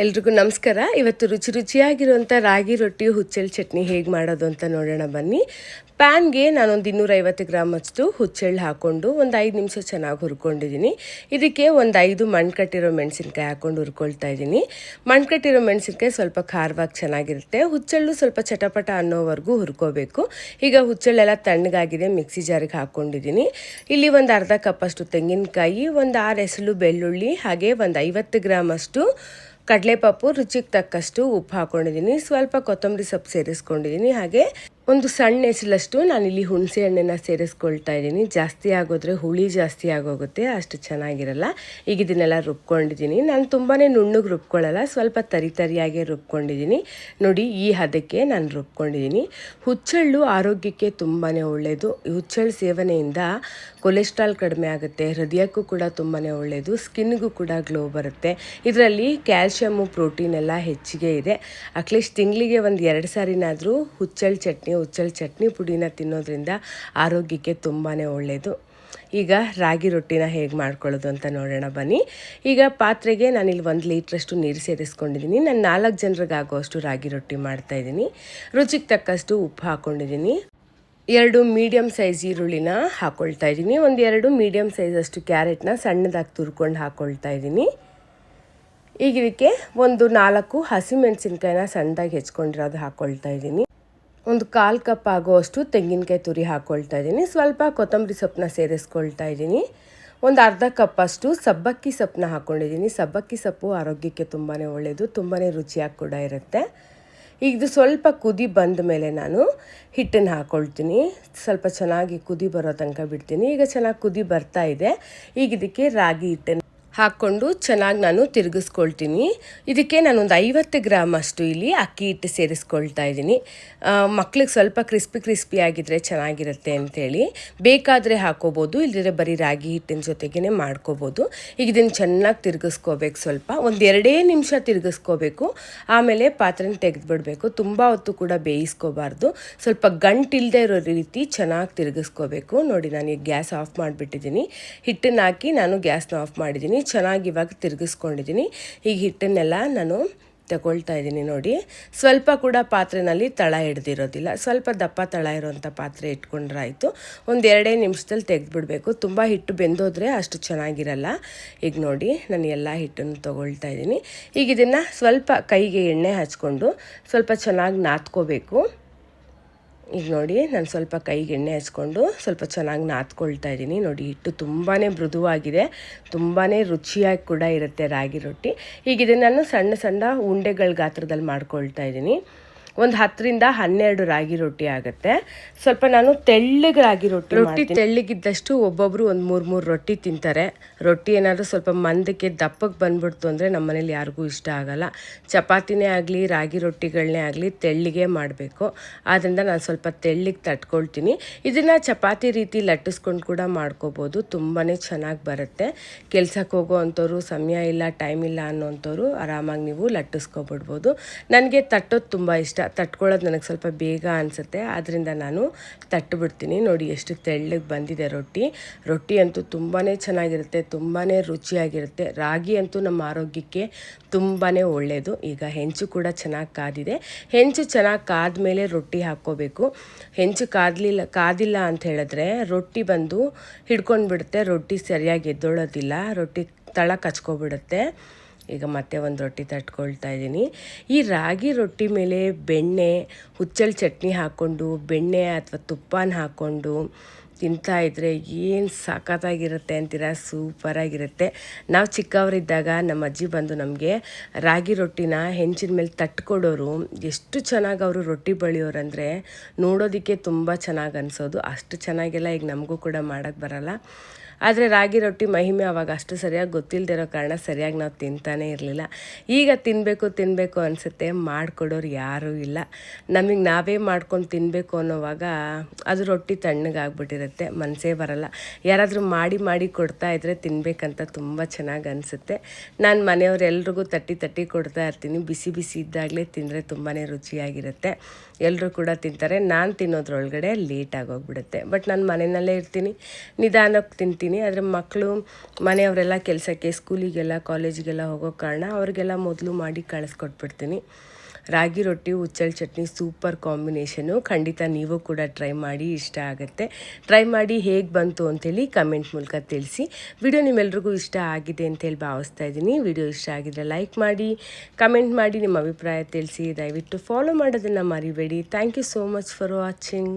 ಎಲ್ರಿಗೂ ನಮಸ್ಕಾರ. ಇವತ್ತು ರುಚಿ ರುಚಿಯಾಗಿರುವಂಥ ರಾಗಿ ರೊಟ್ಟಿ, ಹುಚ್ಚೆಳ್ ಚಟ್ನಿ ಹೇಗೆ ಮಾಡೋದು ಅಂತ ನೋಡೋಣ ಬನ್ನಿ. ಪ್ಯಾನ್ಗೆ ನಾನೊಂದು ಇನ್ನೂರೈವತ್ತು ಗ್ರಾಮ್ ಅಷ್ಟು ಹುಚ್ಚೆಳ್ಳು ಹಾಕ್ಕೊಂಡು ಒಂದು ಐದು ನಿಮಿಷ ಚೆನ್ನಾಗಿ ಹುರ್ಕೊಂಡಿದ್ದೀನಿ ಇದಕ್ಕೆ ಒಂದು ಐದು ಮಣ್ಣು ಕಟ್ಟಿರೋ ಮೆಣಸಿನ್ಕಾಯಿ ಹಾಕ್ಕೊಂಡು ಹುರ್ಕೊಳ್ತಾ ಇದ್ದೀನಿ ಮಣ್ಣು ಕಟ್ಟಿರೋ ಮೆಣಸಿನ್ಕಾಯಿ ಸ್ವಲ್ಪ ಖಾರವಾಗಿ ಚೆನ್ನಾಗಿರುತ್ತೆ. ಹುಚ್ಚೆಳ್ಳು ಸ್ವಲ್ಪ ಚಟಪಟ ಅನ್ನೋವರೆಗೂ ಹುರ್ಕೋಬೇಕು. ಈಗ ಹುಚ್ಚೆಳ್ಳೆಲ್ಲ ತಣ್ಣಗಾಗಿದೆ, ಮಿಕ್ಸಿ ಜಾರಿಗೆ ಹಾಕ್ಕೊಂಡಿದ್ದೀನಿ ಇಲ್ಲಿ ಒಂದು ಅರ್ಧ ಕಪ್ಪಷ್ಟು ತೆಂಗಿನಕಾಯಿ, ಒಂದು ಆರು ಎಸಳು ಬೆಳ್ಳುಳ್ಳಿ, ಹಾಗೆ ಒಂದು ಐವತ್ತು ಗ್ರಾಮ್ ಅಷ್ಟು ಕಡಲೆಪಪ್ಪು ರುಚಿಗೆ ತಕ್ಕಷ್ಟು ಉಪ್ಪು ಹಾಕ್ಕೊಂಡಿದ್ದೀನಿ ಸ್ವಲ್ಪ ಕೊತ್ತಂಬರಿ ಸೊಪ್ಪು ಸೇರಿಸ್ಕೊಂಡಿದ್ದೀನಿ. ಹಾಗೆ ಒಂದು ಸಣ್ಣ ಎಸಲಷ್ಟು ನಾನಿಲ್ಲಿ ಹುಣಸೆ ಹಣ್ಣನ್ನು ಸೇರಿಸ್ಕೊಳ್ತಾ ಇದ್ದೀನಿ. ಜಾಸ್ತಿ ಆಗೋದ್ರೆ ಹುಳಿ ಜಾಸ್ತಿ ಆಗೋಗುತ್ತೆ, ಅಷ್ಟು ಚೆನ್ನಾಗಿರಲ್ಲ. ಈಗ ಇದನ್ನೆಲ್ಲ ರುಬ್ಕೊಂಡಿದ್ದೀನಿ. ನಾನು ತುಂಬಾ ನುಣ್ಣಗೆ ರುಬ್ಕೊಳ್ಳಲ್ಲ, ಸ್ವಲ್ಪ ತರಿ ತರಿಯಾಗಿ ರುಬ್ಕೊಂಡಿದ್ದೀನಿ. ನೋಡಿ, ಈ ಹದಕ್ಕೆ ನಾನು ರುಬ್ಕೊಂಡಿದ್ದೀನಿ. ಹುಚ್ಚಳ್ಳು ಆರೋಗ್ಯಕ್ಕೆ ತುಂಬಾ ಒಳ್ಳೆಯದು ಹುಚ್ಚಳ್ಳು ಸೇವನೆಯಿಂದ ಕೊಲೆಸ್ಟ್ರಾಲ್ ಕಡಿಮೆ ಆಗುತ್ತೆ, ಹೃದಯಕ್ಕೂ ಕೂಡ ತುಂಬಾ ಒಳ್ಳೆಯದು ಸ್ಕಿನ್ಗೂ ಕೂಡ ಗ್ಲೋ ಬರುತ್ತೆ. ಇದರಲ್ಲಿ ಕ್ಯಾಲ್ಶಿಯಮ್ಮು ಪ್ರೋಟೀನ್ ಎಲ್ಲ ಹೆಚ್ಚಿಗೆ ಇದೆ. ಅಟ್ಲೀಸ್ಟ್ ತಿಂಗಳಿಗೆ ಒಂದು ಎರಡು ಸಾರಿನಾದರೂ ಹುಚ್ಚಳ ಚಟ್ನಿ ಹುಚ್ಚಳ ಚಟ್ನಿ ಪುಡಿನ ತಿನ್ನೋದ್ರಿಂದ ಆರೋಗ್ಯಕ್ಕೆ ತುಂಬಾ ಒಳ್ಳೆಯದು ಈಗ ರಾಗಿ ರೊಟ್ಟಿನ ಹೇಗೆ ಮಾಡ್ಕೊಳ್ಳೋದು ಅಂತ ನೋಡೋಣ ಬನ್ನಿ. ಈಗ ಪಾತ್ರೆಗೆ ನಾನಿಲ್ಲಿ ಒಂದು ಲೀಟ್ರಷ್ಟು ನೀರು ಸೇರಿಸ್ಕೊಂಡಿದ್ದೀನಿ ನಾನು ನಾಲ್ಕು ಜನರಿಗೆ ಆಗೋಷ್ಟು ರಾಗಿ ರೊಟ್ಟಿ ಮಾಡ್ತಾಯಿದ್ದೀನಿ ರುಚಿಗೆ ತಕ್ಕಷ್ಟು ಉಪ್ಪು ಹಾಕ್ಕೊಂಡಿದ್ದೀನಿ ಎರಡು ಮೀಡಿಯಮ್ ಸೈಜ್ ಈರುಳ್ಳಿನ ಹಾಕ್ಕೊಳ್ತಾ ಇದ್ದೀನಿ. ಒಂದು ಎರಡು ಮೀಡಿಯಮ್ ಸೈಜಷ್ಟು ಕ್ಯಾರೆಟ್ನ ಸಣ್ಣದಾಗಿ ತುರ್ಕೊಂಡು ಹಾಕ್ಕೊಳ್ತಾ ಇದ್ದೀನಿ. ಈಗ ಇದಕ್ಕೆ ಒಂದು ನಾಲ್ಕು ಹಸಿಮೆಣಸಿನ್ಕಾಯಿನ ಸಣ್ಣದಾಗಿ ಹೆಚ್ಕೊಂಡಿರೋದು ಹಾಕ್ಕೊಳ್ತಾ ಇದ್ದೀನಿ. ಒಂದು ಕಾಲು ಕಪ್ ಆಗುವಷ್ಟು ತೆಂಗಿನಕಾಯಿ ತುರಿ ಹಾಕ್ಕೊಳ್ತಾ ಇದ್ದೀನಿ. ಸ್ವಲ್ಪ ಕೊತ್ತಂಬರಿ ಸೊಪ್ಪನ್ನ ಸೇರಿಸ್ಕೊಳ್ತಾ ಇದ್ದೀನಿ. ಒಂದು ಅರ್ಧ ಕಪ್ಪಷ್ಟು ಸಬ್ಬಕ್ಕಿ ಸೊಪ್ಪನ್ನ ಹಾಕ್ಕೊಂಡಿದ್ದೀನಿ ಸಬ್ಬಕ್ಕಿ ಸೊಪ್ಪು ಆರೋಗ್ಯಕ್ಕೆ ತುಂಬಾ ಒಳ್ಳೆಯದು ತುಂಬಾ ರುಚಿಯಾಗಿ ಕೂಡ ಇರುತ್ತೆ. ಇದು ಸ್ವಲ್ಪ ಕುದಿ ಬಂದ ಮೇಲೆ ನಾನು ಹಿಟ್ಟನ್ನು ಹಾಕ್ಕೊಳ್ತೀನಿ ಸ್ವಲ್ಪ ಚೆನ್ನಾಗಿ ಕುದಿ ಬರೋ ತನಕ ಬಿಡ್ತೀನಿ. ಈಗ ಚೆನ್ನಾಗಿ ಕುದಿ ಬರ್ತಾ ಇದೆ. ಈಗ ಇದಕ್ಕೆ ರಾಗಿ ಹಿಟ್ಟನ್ನು ಹಾಕ್ಕೊಂಡು ಚೆನ್ನಾಗಿ ನಾನು ತಿರುಗಿಸ್ಕೊಳ್ತೀನಿ. ಇದಕ್ಕೆ ನಾನೊಂದು ಐವತ್ತು ಗ್ರಾಮ್ ಅಷ್ಟು ಇಲ್ಲಿ ಅಕ್ಕಿ ಹಿಟ್ಟು ಸೇರಿಸ್ಕೊಳ್ತಾ ಇದ್ದೀನಿ. ಮಕ್ಳಿಗೆ ಸ್ವಲ್ಪ ಕ್ರಿಸ್ಪಿ ಕ್ರಿಸ್ಪಿ ಆಗಿದ್ರೆ ಚೆನ್ನಾಗಿರುತ್ತೆ ಅಂತೇಳಿ. ಬೇಕಾದರೆ ಹಾಕೋಬೋದು ಇಲ್ಲದ್ರೆ ಬರೀ ರಾಗಿ ಹಿಟ್ಟಿನ ಜೊತೆಗೇ ಮಾಡ್ಕೋಬೋದು. ಈಗ ಇದನ್ನು ಚೆನ್ನಾಗಿ ತಿರುಗಿಸ್ಕೋಬೇಕು ಸ್ವಲ್ಪ. ಒಂದು ಎರಡೇ ನಿಮಿಷ ತಿರುಗಿಸ್ಕೋಬೇಕು. ಆಮೇಲೆ ಪಾತ್ರೆನ ತೆಗೆದುಬಿಡಬೇಕು. ತುಂಬ ಹೊತ್ತು ಕೂಡ ಬೇಯಿಸ್ಕೋಬಾರ್ದು. ಸ್ವಲ್ಪ ಗಂಟಿಲ್ಲದೆ ಇರೋ ರೀತಿ ಚೆನ್ನಾಗಿ ತಿರುಗಿಸ್ಕೋಬೇಕು. ನೋಡಿ, ನಾನು ಈಗ ಗ್ಯಾಸ್ ಆಫ್ ಮಾಡಿಬಿಟ್ಟಿದ್ದೀನಿ. ಹಿಟ್ಟನ್ನು ಹಾಕಿ ನಾನು ಗ್ಯಾಸ್ನ ಆಫ್ ಮಾಡಿದ್ದೀನಿ. ಚೆನ್ನಾಗಿ ಇವಾಗ ತಿರುಗಿಸ್ಕೊಂಡಿದ್ದೀನಿ. ಈಗ ಹಿಟ್ಟನ್ನೆಲ್ಲ ನಾನು ತಗೊಳ್ತಾ ಇದ್ದೀನಿ ನೋಡಿ. ಸ್ವಲ್ಪ ಕೂಡ ಪಾತ್ರೆನಲ್ಲಿ ತಳ ಹಿಡ್ದಿರೋದಿಲ್ಲ. ಸ್ವಲ್ಪ ದಪ್ಪ ತಳ ಇರೋವಂಥ ಪಾತ್ರೆ ಇಟ್ಕೊಂಡ್ರಾಯಿತು. ಒಂದು ಎರಡೇ ನಿಮಿಷದಲ್ಲಿ ತೆಗೆದುಬಿಡಬೇಕು. ತುಂಬ ಹಿಟ್ಟು ಬೆಂದೋದ್ರೆ ಅಷ್ಟು ಚೆನ್ನಾಗಿರಲ್ಲ. ಈಗ ನೋಡಿ, ನಾನು ಎಲ್ಲ ಹಿಟ್ಟನ್ನು ತೊಗೊಳ್ತಾ ಇದ್ದೀನಿ. ಈಗ ಇದನ್ನು ಸ್ವಲ್ಪ ಕೈಗೆ ಎಣ್ಣೆ ಹಚ್ಕೊಂಡು ಸ್ವಲ್ಪ ಚೆನ್ನಾಗಿ ನಾದ್ಕೋಬೇಕು ಈಗ ನೋಡಿ, ನಾನು ಸ್ವಲ್ಪ ಕೈಗೆ ಎಣ್ಣೆ ಹಚ್ಕೊಂಡು ಸ್ವಲ್ಪ ಚೆನ್ನಾಗಿ ನಾದ್ಕೊಳ್ತಾ ಇದ್ದೀನಿ. ನೋಡಿ, ಹಿಟ್ಟು ತುಂಬಾ ಮೃದುವಾಗಿದೆ. ತುಂಬಾ ರುಚಿಯಾಗಿ ಕೂಡ ಇರುತ್ತೆ ರಾಗಿ ರೊಟ್ಟಿ. ಈಗ ಇದನ್ನು ನಾನು ಸಣ್ಣ ಸಣ್ಣ ಉಂಡೆಗಳ ಗಾತ್ರದಲ್ಲಿ ಮಾಡ್ಕೊಳ್ತಾ ಇದ್ದೀನಿ. ಒಂದು ಹತ್ತರಿಂದ ಹನ್ನೆರಡು ರಾಗಿ ರೊಟ್ಟಿ ಆಗುತ್ತೆ. ಸ್ವಲ್ಪ ನಾನು ತೆಳ್ಳಗೆ ರಾಗಿ ರೊಟ್ಟಿ ರೊಟ್ಟಿ ತೆಳ್ಳಗಿದ್ದಷ್ಟು ಒಬ್ಬೊಬ್ರು ಒಂದು ಮೂರು ಮೂರು ರೊಟ್ಟಿ ತಿಂತಾರೆ. ರೊಟ್ಟಿ ಏನಾದರೂ ಸ್ವಲ್ಪ ಮಂದಕ್ಕೆ ದಪ್ಪಕ್ಕೆ ಬಂದ್ಬಿಡ್ತು ಅಂದರೆ ನಮ್ಮ ಮನೇಲಿ ಯಾರಿಗೂ ಇಷ್ಟ ಆಗಲ್ಲ. ಚಪಾತಿನೇ ಆಗಲಿ ರಾಗಿ ರೊಟ್ಟಿಗಳನ್ನೇ ಆಗಲಿ ತೆಳ್ಳಿಗೆ ಮಾಡಬೇಕು. ಆದ್ದರಿಂದ ನಾನು ಸ್ವಲ್ಪ ತೆಳ್ಳಿಗೆ ತಟ್ಕೊಳ್ತೀನಿ. ಇದನ್ನು ಚಪಾತಿ ರೀತಿ ಲಟ್ಟಿಸ್ಕೊಂಡು ಕೂಡ ಮಾಡ್ಕೋಬೋದು. ತುಂಬಾ ಚೆನ್ನಾಗಿ ಬರುತ್ತೆ. ಕೆಲ್ಸಕ್ಕೆ ಹೋಗೋ ಅಂಥವ್ರು ಸಮಯ ಇಲ್ಲ ಟೈಮ್ ಇಲ್ಲ ಅನ್ನೋಂಥವ್ರು ಆರಾಮಾಗಿ ನೀವು ಲಟ್ಟಿಸ್ಕೊಬಿಡ್ಬೋದು. ನನಗೆ ತಟ್ಟೋದು ತುಂಬ ಇಷ್ಟ ತಟ್ಕೊಳ್ಳೋದು ನನಗೆ ಸ್ವಲ್ಪ ಬೇಗ ಅನಿಸುತ್ತೆ. ಆದ್ದರಿಂದ ನಾನು ತಟ್ಟುಬಿಡ್ತೀನಿ ನೋಡಿ ಎಷ್ಟು ತೆಳ್ಳಗೆ ಬಂದಿದೆ ರೊಟ್ಟಿ. ರೊಟ್ಟಿ ಅಂತೂ ತುಂಬಾ ಚೆನ್ನಾಗಿರುತ್ತೆ ತುಂಬಾ ರುಚಿಯಾಗಿರುತ್ತೆ. ರಾಗಿ ಅಂತೂ ನಮ್ಮ ಆರೋಗ್ಯಕ್ಕೆ ತುಂಬಾ ಒಳ್ಳೆಯದು ಈಗ ಹೆಂಚು ಕೂಡ ಚೆನ್ನಾಗಿ ಕಾದಿದೆ. ಹೆಂಚು ಚೆನ್ನಾಗಿ ಕಾದ ಮೇಲೆ ರೊಟ್ಟಿ ಹಾಕ್ಕೋಬೇಕು. ಹೆಂಚು ಕಾದಲಿಲ್ಲ, ಕಾದಿಲ್ಲ ಅಂತ ಹೇಳಿದ್ರೆ ರೊಟ್ಟಿ ಬಂದು ಹಿಡ್ಕೊಂಡು ಬಿಡುತ್ತೆ ರೊಟ್ಟಿ ಸರಿಯಾಗಿ ಎದ್ದೊಳೋದಿಲ್ಲ. ರೊಟ್ಟಿ ತಳ ಕಚ್ಕೊಬಿಡುತ್ತೆ ಈಗ ಮತ್ತೆ ಒಂದು ರೊಟ್ಟಿ ತಟ್ಕೊಳ್ತಾ ಇದ್ದೀನಿ. ಈ ರಾಗಿ ರೊಟ್ಟಿ ಮೇಲೆ ಬೆಣ್ಣೆ, ಹುಚ್ಚಲ್ ಚಟ್ನಿ ಹಾಕ್ಕೊಂಡು ಬೆಣ್ಣೆ ಅಥವಾ ತುಪ್ಪನ ಹಾಕ್ಕೊಂಡು ತಿಂತಾ ಇದ್ದರೆ ಏನು ಸಖತ್ತಾಗಿರುತ್ತೆ ಅಂತೀರ? ಸೂಪರಾಗಿರುತ್ತೆ ನಾವು ಚಿಕ್ಕವರಿದ್ದಾಗ ನಮ್ಮ ಅಜ್ಜಿ ಬಂದು ನಮಗೆ ರಾಗಿ ರೊಟ್ಟಿನ ಹೆಂಚಿನ ಮೇಲೆ ತಟ್ಕೊಡೋರು ಎಷ್ಟು ಚೆನ್ನಾಗಿ ಅವರು ರೊಟ್ಟಿ ಬಳಿಯೋರಂದರೆ ನೋಡೋದಕ್ಕೆ ತುಂಬ ಚೆನ್ನಾಗಿ ಅನಿಸೋದು. ಅಷ್ಟು ಚೆನ್ನಾಗೆಲ್ಲ ಈಗ ನಮಗೂ ಕೂಡ ಮಾಡೋಕ್ಕೆ ಬರಲ್ಲ. ಆದರೆ ರಾಗಿ ರೊಟ್ಟಿ ಮಹಿಮೆ ಅವಾಗ ಅಷ್ಟು ಸರಿಯಾಗಿ ಗೊತ್ತಿಲ್ಲದಿರೋ ಕಾರಣ ಸರಿಯಾಗಿ ನಾವು ತಿಂತಾನೇ ಇರಲಿಲ್ಲ. ಈಗ ತಿನ್ನಬೇಕು ತಿನ್ನಬೇಕು ಅನಿಸುತ್ತೆ. ಮಾಡಿಕೊಡೋರು ಯಾರೂ ಇಲ್ಲ. ನಮಗೆ ನಾವೇ ಮಾಡ್ಕೊಂಡು ತಿನ್ನಬೇಕು ಅನ್ನೋವಾಗ ಅದು ರೊಟ್ಟಿ ತಣ್ಣಗಾಗ್ಬಿಟ್ಟಿರುತ್ತೆ. ಮನಸ್ಸೇ ಬರಲ್ಲ. ಯಾರಾದರೂ ಮಾಡಿ ಮಾಡಿ ಕೊಡ್ತಾ ಇದ್ದರೆ ತಿನ್ನಬೇಕಂತ ತುಂಬ ಚೆನ್ನಾಗಿ ಅನಿಸುತ್ತೆ. ನಾನು ಮನೆಯವರೆಲ್ರಿಗೂ ತಟ್ಟಿ ತಟ್ಟಿ ಕೊಡ್ತಾ ಇರ್ತೀನಿ. ಬಿಸಿ ಬಿಸಿ ಇದ್ದಾಗಲೇ ತಿಂದರೆ ತುಂಬಾ ರುಚಿಯಾಗಿರುತ್ತೆ. ಎಲ್ಲರೂ ಕೂಡ ತಿಂತಾರೆ. ನಾನು ತಿನ್ನೋದ್ರೊಳಗಡೆ ಲೇಟ್ ಆಗೋಗ್ಬಿಡುತ್ತೆ. ಬಟ್ ನಾನು ಮನೆಯಲ್ಲೇ ಇರ್ತೀನಿ. ನಿಧಾನಕ್ಕೆ ತಿಂತೀನಿ. ಆದರೆ ಮಕ್ಕಳು ಮನೆಯವರೆಲ್ಲ ಕೆಲಸಕ್ಕೆ, ಸ್ಕೂಲಿಗೆಲ್ಲ, ಕಾಲೇಜಿಗೆಲ್ಲ ಹೋಗೋ ಕಾರಣ ಅವ್ರಿಗೆಲ್ಲ ಮೊದಲು ಮಾಡಿ ಕಳಿಸ್ಕೊಟ್ಬಿಡ್ತೀನಿ. ರಾಗಿ ರೊಟ್ಟಿ ಉಚ್ಚಲ್ ಚಟ್ನಿ, ಸೂಪರ್ ಕಾಂಬಿನೇಷನು ಖಂಡಿತ ನೀವು ಕೂಡ ಟ್ರೈ ಮಾಡಿ, ಇಷ್ಟ ಆಗುತ್ತೆ. ಟ್ರೈ ಮಾಡಿ ಹೇಗೆ ಬಂತು ಅಂತೇಳಿ ಕಮೆಂಟ್ ಮೂಲಕ ತಿಳಿಸಿ. ವಿಡಿಯೋ ನಿಮ್ಮೆಲ್ರಿಗೂ ಇಷ್ಟ ಆಗಿದೆ ಅಂತೇಳಿ ಭಾವಿಸ್ತಾ ಇದ್ದೀನಿ. ವಿಡಿಯೋ ಇಷ್ಟ ಆಗಿದ್ರೆ ಲೈಕ್ ಮಾಡಿ, ಕಮೆಂಟ್ ಮಾಡಿ, ನಿಮ್ಮ ಅಭಿಪ್ರಾಯ ತಿಳಿಸಿ. ದಯವಿಟ್ಟು ಫಾಲೋ ಮಾಡೋದನ್ನು ಮರಿಬೇಡಿ. Thank you so much for watching